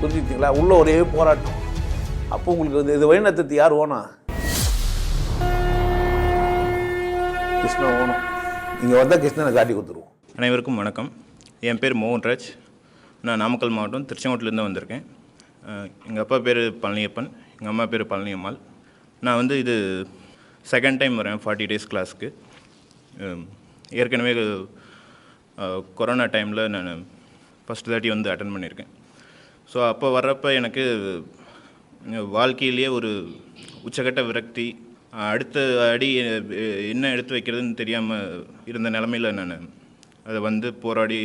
புரிஞ்சுக்கிட்டீங்களா? உள்ள ஒரே போராட்டம். அப்போ உங்களுக்கு இது- இது வழிநடத்தத்து யார்? ஓனா? கிருஷ்ணன் ஓனும் இங்கே வந்தால் கிருஷ்ணனை காட்டி கொடுத்துருவோம். அனைவருக்கும் வணக்கம். என் பேர் மோகன்ராஜ் நான் நாமக்கல் மாவட்டம் திருச்செங்கோட்டிலேருந்து வந்திருக்கேன். எங்கள் அப்பா பேர் பழனியப்பன் எங்கள் அம்மா பேர் பழனியம்மாள். நான் வந்து இது செகண்ட் டைம் வரேன் ஃபார்ட்டி டேஸ் கிளாஸ்க்கு ஏற்கனவே கொரோனா டைமில் நான் ஃபஸ்ட் தாட்டி வந்து அட்டன் பண்ணியிருக்கேன். ஸோ அப்போ வர்றப்ப எனக்கு வாழ்க்கையிலேயே ஒரு உச்சகட்ட விரக்தி. அடுத்த அடி என்ன எடுத்து வைக்கிறதுன்னு தெரியாமல் இருந்த நிலமையில் நான் அதை வந்து போராடி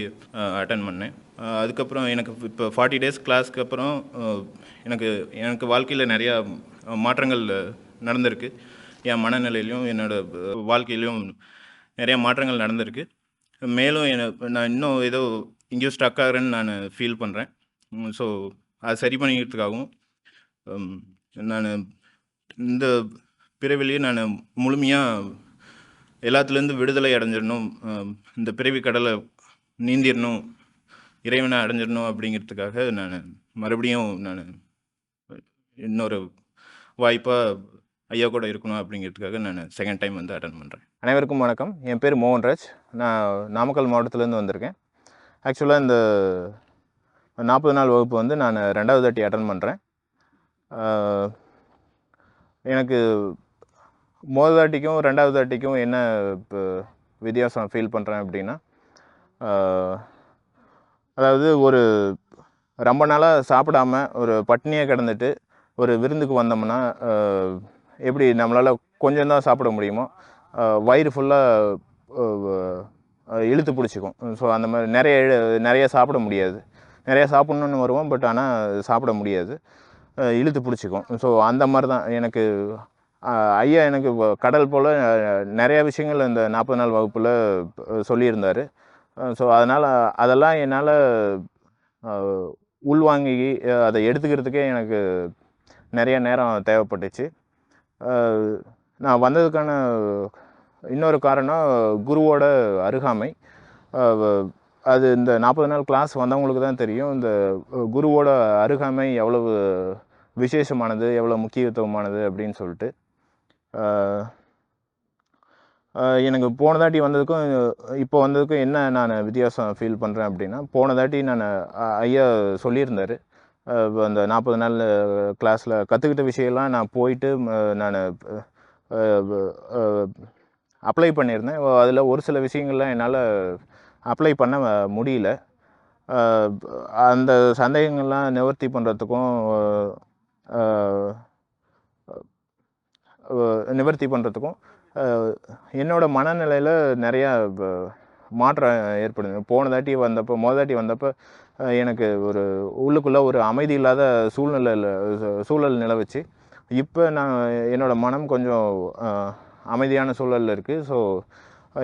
அட்டன் பண்ணேன். அதுக்கப்புறம் எனக்கு இப்போ ஃபார்ட்டி டேஸ் கிளாஸ்க்கு அப்புறம் எனக்கு எனக்கு வாழ்க்கையில் நிறையா மாற்றங்கள் நடந்திருக்கு. என் மனநிலையிலையும் என்னோடய வாழ்க்கையிலையும் நிறையா மாற்றங்கள் நடந்திருக்கு. மேலும் என நான் இன்னும் ஏதோ எங்கேயோ ஸ்டக் ஆகிறேன்னு நான் ஃபீல் பண்ணுறேன் ஸோ அதை சரி பண்ணிக்கிறதுக்காகவும் நான் இந்த பிறவிலேயே நான் முழுமையாக எல்லாத்துலேருந்து விடுதலை அடைஞ்சிடணும் இந்த பிறவி கடலை நீந்திடணும் இறைவனை அடைஞ்சிடணும் அப்படிங்கிறதுக்காக நான் மறுபடியும் நான் இன்னொரு வாய்ப்பாக ஐயா கூட இருக்கணும் அப்படிங்கிறதுக்காக நான் செகண்ட் டைம் வந்து அட்டன் பண்ணுறேன் அனைவருக்கும் வணக்கம். என் பேர் மோகன்ராஜ். நான் நாமக்கல் மாவட்டத்துலேருந்து வந்திருக்கேன். ஆக்சுவலாக இந்த நாற்பது நாள் வகுப்பு வந்து நான் ரெண்டாவது தாட்டி அட்டன் பண்ணுறேன் எனக்கு முதல் தாட்டிக்கும் ரெண்டாவது தாட்டிக்கும் என்ன இப்போ வித்தியாசம் ஃபீல் பண்ணுறேன் அப்படின்னா அதாவது ஒரு ரொம்ப நாளாக சாப்பிடாம ஒரு பட்னியாக கிடந்துட்டு ஒரு விருந்துக்கு வந்தோம்னா எப்படி நம்மளால் கொஞ்சம் தான் சாப்பிட முடியுமோ வயிறு ஃபுல்லாக இழுத்து பிடிச்சிக்கும். ஸோ அந்த மாதிரி நிறைய நிறைய சாப்பிட முடியாது. நிறையா சாப்பிட்ணுன்னு வருவோம் பட் ஆனால் சாப்பிட முடியாது. இழுத்து பிடிச்சிக்கும். ஸோ அந்த மாதிரி தான் எனக்கு ஐயா எனக்கு கடல் போல் நிறையா விஷயங்கள் இந்த நாற்பது நாள் வகுப்பில் சொல்லியிருந்தார். ஸோ அதனால் அதெல்லாம் என்னால் உள்வாங்கி அதை எடுத்துக்கிறதுக்கே எனக்கு நிறைய நேரம் தேவைப்பட்டுச்சு. நான் வந்ததுக்கான இன்னொரு காரணம் குருவோட அருகாமை. அது இந்த நாற்பது நாள் கிளாஸ் வந்தவங்களுக்கு தான் தெரியும். இந்த குருவோட அருகாமை எவ்வளவு விசேஷமானது எவ்வளோ முக்கியத்துவமானது அப்படின்னு சொல்லிட்டு. எனக்கு போன தாட்டி வந்ததுக்கும் இப்போ வந்ததுக்கும் என்ன நான் வித்தியாசம் ஃபீல் பண்ணுறேன் அப்படின்னா போன தாட்டி நான் ஐயா சொல்லியிருந்தார். அந்த நாற்பது நாள் கிளாஸில் கற்றுக்கிட்ட விஷயம்லாம் நான் போயிட்டு நான் அப்ளை பண்ணியிருந்தேன். அதில் ஒரு சில விஷயங்கள்லாம் என்னால் அப்ளை பண்ண முடியல. அந்த சந்தேகங்கள்லாம் நிவர்த்தி பண்ணுறதுக்கும் நிவர்த்தி பண்ணுறதுக்கும் என்னோடய மனநிலையில் நிறையா மாற்றம் ஏற்படுது. போன தாட்டி வந்தப்போ மொதல் தாட்டி வந்தப்போ எனக்கு ஒரு உள்ளுக்குள்ளே ஒரு அமைதி இல்லாத சூழ்நிலையில் சூழல் நிலவுச்சு. இப்போ நான் என்னோடய மனம் கொஞ்சம் அமைதியான சூழலில் இருக்குது ஸோ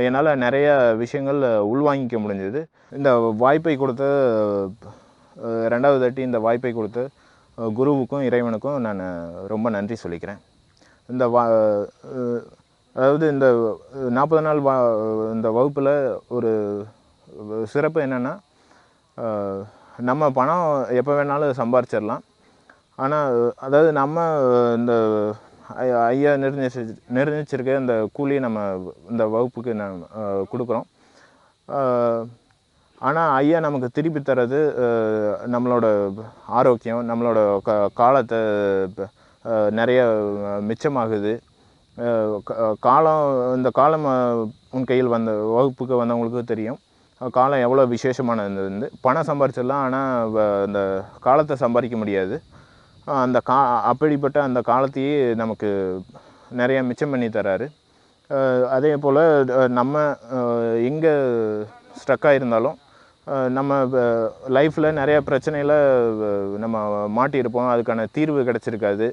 என்னால் நிறைய விஷயங்கள் உள்வாங்கிக்க முடிஞ்சது. இந்த வாய்ப்பை கொடுத்த ரெண்டாவது தாட்டி இந்த வாய்ப்பை கொடுத்து குருவுக்கும் இறைவனுக்கும் நான் ரொம்ப நன்றி சொல்லிக்கிறேன். இந்த வா அதாவது இந்த நாற்பது நாள் வா இந்த வகுப்பில் ஒரு சிறப்பு என்னென்னா நம்ம பணம் எப்போ வேணாலும் சம்பாரிச்சிடலாம். ஆனால் அதாவது நம்ம இந்த ஐயா நிர்ணயிச்சு நிர்ணயிச்சிருக்க இந்த கூலி நம்ம இந்த வகுப்புக்கு நம்ம கொடுக்குறோம். ஆனால் ஐயா நமக்கு திருப்பி தர்றது நம்மளோட ஆரோக்கியம் நம்மளோட க காலத்தை நிறைய மிச்சமாகுது. க- காலம் இந்த காலம் உன் கையில் வந்த வகுப்புக்கு வந்தவங்களுக்கு தெரியும். காலம் எவ்வளோ விசேஷமானது வந்து பணம் சம்பாரிச்சிடலாம் ஆனால் இந்த காலத்தை சம்பாதிக்க முடியாது. அந்த கா அப்படிப்பட்ட அந்த காலத்தையே நமக்கு நிறையா மிச்சம் பண்ணி தராரு. அதே போல் நம்ம எங்கே ஸ்ட்ரக் ஆகிருந்தாலும் நம்ம லைஃப்பில் நிறையா பிரச்சனையில் நம்ம மாட்டியிருப்போம். அதுக்கான தீர்வு கிடச்சிருக்காது.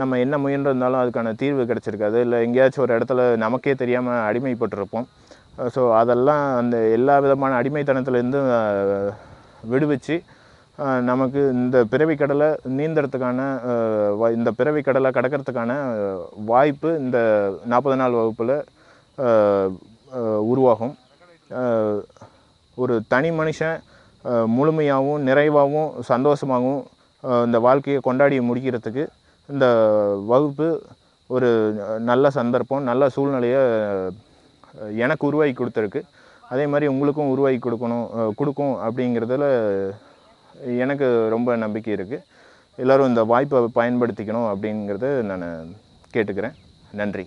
நம்ம என்ன முயன்றிருந்தாலும் அதுக்கான தீர்வு கிடச்சிருக்காது. இல்லை எங்கேயாச்சும் ஒரு இடத்துல நமக்கே தெரியாமல் அடிமைப்பட்டிருப்போம். ஸோ அதெல்லாம் அந்த எல்லா விதமான அடிமைத்தனத்துலேருந்து விடுவிச்சு நமக்கு இந்த பிறவி கடலை நீந்துறதுக்கான இந்த பிறவி கடலை கடக்கிறதுக்கான வாய்ப்பு இந்த நாற்பது நாள் வகுப்பில் உருவாகும். ஒரு தனி மனுஷன் முழுமையாகவும் நிறைவாகவும் சந்தோஷமாகவும் இந்த வாழ்க்கையை கொண்டாடி முடிக்கிறதுக்கு இந்த வகுப்பு ஒரு நல்ல சந்தர்ப்பம் நல்ல சூழ்நிலையை எனக்கு உருவாக்கி கொடுத்துருக்கு. அதே மாதிரி உங்களுக்கும் உருவாக்கி கொடுக்கணும் கொடுக்கும் அப்படிங்கிறதுல எனக்கு ரொம்ப நம்பிக்கை இருக்குது எல்லோரும் இந்த வாய்ப்பை பயன்படுத்திக்கணும் அப்படிங்கிறத நான் கேட்டுக்கிறேன். நன்றி.